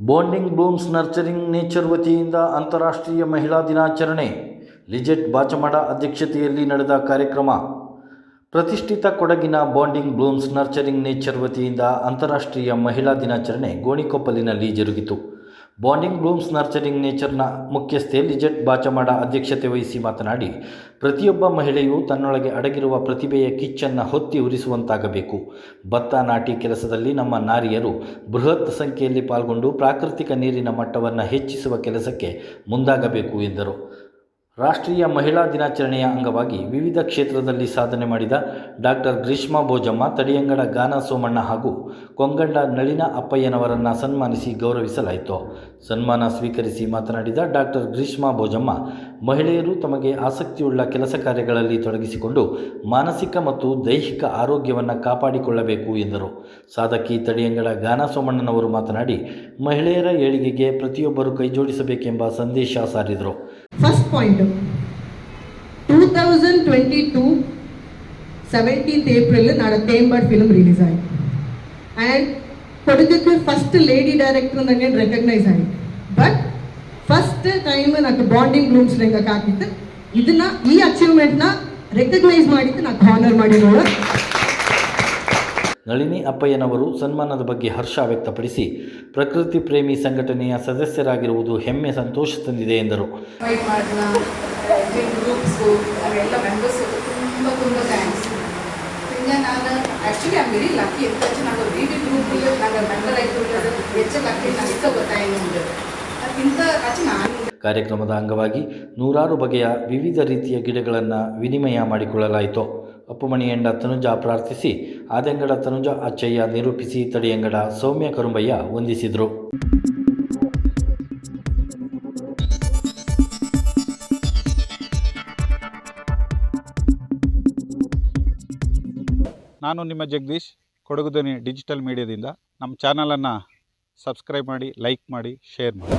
Bonding Bloom's nurturing nature ವತಿಯಿಂದ ಅಂತಾರಾಷ್ಟ್ರೀಯ ಮಹಿಳಾ ದಿನಾಚರಣೆ. ಲಿಜೆಟ್ ಬಾಚಮಡ ಅಧ್ಯಕ್ಷತೆಯಲ್ಲಿ ನಡೆದ ಕಾರ್ಯಕ್ರಮ. ಪ್ರತಿಷ್ಠಿತ ಕೊಡಗಿನ ಬಾಂಡಿಂಗ್ ಬ್ಲೂಮ್ಸ್ ನರ್ಚರಿಂಗ್ ನೇಚರ್ ವತಿಯಿಂದ ಅಂತಾರಾಷ್ಟ್ರೀಯ ಮಹಿಳಾ ದಿನಾಚರಣೆ ಗೋಣಿಕೊಪ್ಪಲಿನಲ್ಲಿ ಜರುಗಿತು. ಬಾಂಡಿಂಗ್ ಬ್ಲೂಮ್ಸ್ ನರ್ಚರಿಂಗ್ ನೇಚರ್ನ ಮುಖ್ಯಸ್ಥೆ ಲಿಜೆಟ್ ಬಾಚಮಾಡ ಅಧ್ಯಕ್ಷತೆ ವಹಿಸಿ ಮಾತನಾಡಿ, ಪ್ರತಿಯೊಬ್ಬ ಮಹಿಳೆಯು ತನ್ನೊಳಗೆ ಅಡಗಿರುವ ಪ್ರತಿಭೆಯ ಕಿಚ್ಚನ್ನು ಹೊತ್ತಿ ಉರಿಸುವಂತಾಗಬೇಕು. ಭತ್ತ ನಾಟಿ ಕೆಲಸದಲ್ಲಿ ನಮ್ಮ ನಾರಿಯರು ಬೃಹತ್ ಸಂಖ್ಯೆಯಲ್ಲಿ ಪಾಲ್ಗೊಂಡು ಪ್ರಾಕೃತಿಕ ನೀರಿನ ಮಟ್ಟವನ್ನು ಹೆಚ್ಚಿಸುವ ಕೆಲಸಕ್ಕೆ ಮುಂದಾಗಬೇಕು ಎಂದರು. ರಾಷ್ಟ್ರೀಯ ಮಹಿಳಾ ದಿನಾಚರಣೆಯ ಅಂಗವಾಗಿ ವಿವಿಧ ಕ್ಷೇತ್ರದಲ್ಲಿ ಸಾಧನೆ ಮಾಡಿದ ಡಾಕ್ಟರ್ ಗ್ರೀಷ್ಮಾ ಭೋಜಮ್ಮ, ತಡಿಯಂಗಡ ಗಾನ ಸೋಮಣ್ಣ ಹಾಗೂ ಕೊಂಗಂಡ ನಳಿನ ಅಪ್ಪಯ್ಯನವರನ್ನು ಸನ್ಮಾನಿಸಿ ಗೌರವಿಸಲಾಯಿತು. ಸನ್ಮಾನ ಸ್ವೀಕರಿಸಿ ಮಾತನಾಡಿದ ಡಾಕ್ಟರ್ ಗ್ರೀಷ್ಮಾ ಭೋಜಮ್ಮ, ಮಹಿಳೆಯರು ತಮಗೆ ಆಸಕ್ತಿಯುಳ್ಳ ಕೆಲಸ ಕಾರ್ಯಗಳಲ್ಲಿ ತೊಡಗಿಸಿಕೊಂಡು ಮಾನಸಿಕ ಮತ್ತು ದೈಹಿಕ ಆರೋಗ್ಯವನ್ನು ಕಾಪಾಡಿಕೊಳ್ಳಬೇಕು ಎಂದರು. ಸಾಧಕಿ ತಡಿಯಂಗಡ ಗಾನ ಸೋಮಣ್ಣನವರು ಮಾತನಾಡಿ, ಮಹಿಳೆಯರ ಏಳಿಗೆಗೆ ಪ್ರತಿಯೊಬ್ಬರು ಕೈಜೋಡಿಸಬೇಕೆಂಬ ಸಂದೇಶ ಸಾರಿದರು. first point two thousand twenty two seventeenth April ನಾಡ ತೇಂಬರ್ಡ್ ಫಿಲ್ಮ್ ರಿಲೀಸ್ ಆಯಿತು ಆ್ಯಂಡ್ ಕೊಡಗಕ್ಕೆ ಫಸ್ಟ್ ಲೇಡಿ ಡೈರೆಕ್ಟರ್ ನನಗೆ ರೆಕಗ್ನೈಸ್ ಆಯಿತು ಬಟ್ ಫಸ್ಟ್ ಟೈಮ್ నాకు ಬಾಂಡಿಂಗ್ ಬ್ಲೂಮ್ಸ್ ರಂಗಕ್ಕೆ ಹಾಕಿತ್ತು ಇದನ್ನ ಈ ಅಚೀವ್ಮೆಂಟ್ನ ರೆಕಗ್ನೈಸ್ ಮಾಡಿದ್ದು నాకు ಹಾನರ್ ಮಾಡಿರೋಳು ನಳಿನಿ ಅಪ್ಪಯ್ಯನವರು ಸನ್ಮಾನದ ಬಗ್ಗೆ ಹರ್ಷ ವ್ಯಕ್ತಪಡಿಸಿ ಪ್ರಕೃತಿ ಪ್ರೇಮಿ ಸಂಘಟನೆಯ ಸದಸ್ಯರಾಗಿರುವುದು ಹೆಮ್ಮೆ ಸಂತೋಷ ತಂದಿದೆ ಎಂದರು. ಕಾರ್ಯಕ್ರಮದ ಅಂಗವಾಗಿ ನೂರಾರು ಬಗೆಯ ವಿವಿಧ ರೀತಿಯ ಗಿಡಗಳನ್ನು ವಿನಿಮಯ ಮಾಡಿಕೊಳ್ಳಲಾಯಿತು. ಅಪ್ಪುಮಣಿಯಂಡ ತನುಜ ಪ್ರಾರ್ಥಿಸಿ ಆದ್ಯಂಗಡ ತನುಜ ಅಚ್ಚಯ್ಯ ನಿರೂಪಿಸಿ ತಡಿಯಂಗಡ ಸೌಮ್ಯ ಕರುಂಬಯ್ಯ ವಂದಿಸಿದರು. ನಾನು ನಿಮ್ಮ ಜಗದೀಶ್ ಕೊಡಗು ಡಿಜಿಟಲ್ ಮೀಡಿಯಾದಿಂದ. ನಮ್ಮ ಚಾನಲನ್ನು ಸಬ್ಸ್ಕ್ರೈಬ್ ಮಾಡಿ, ಲೈಕ್ ಮಾಡಿ, ಶೇರ್ ಮಾಡಿ.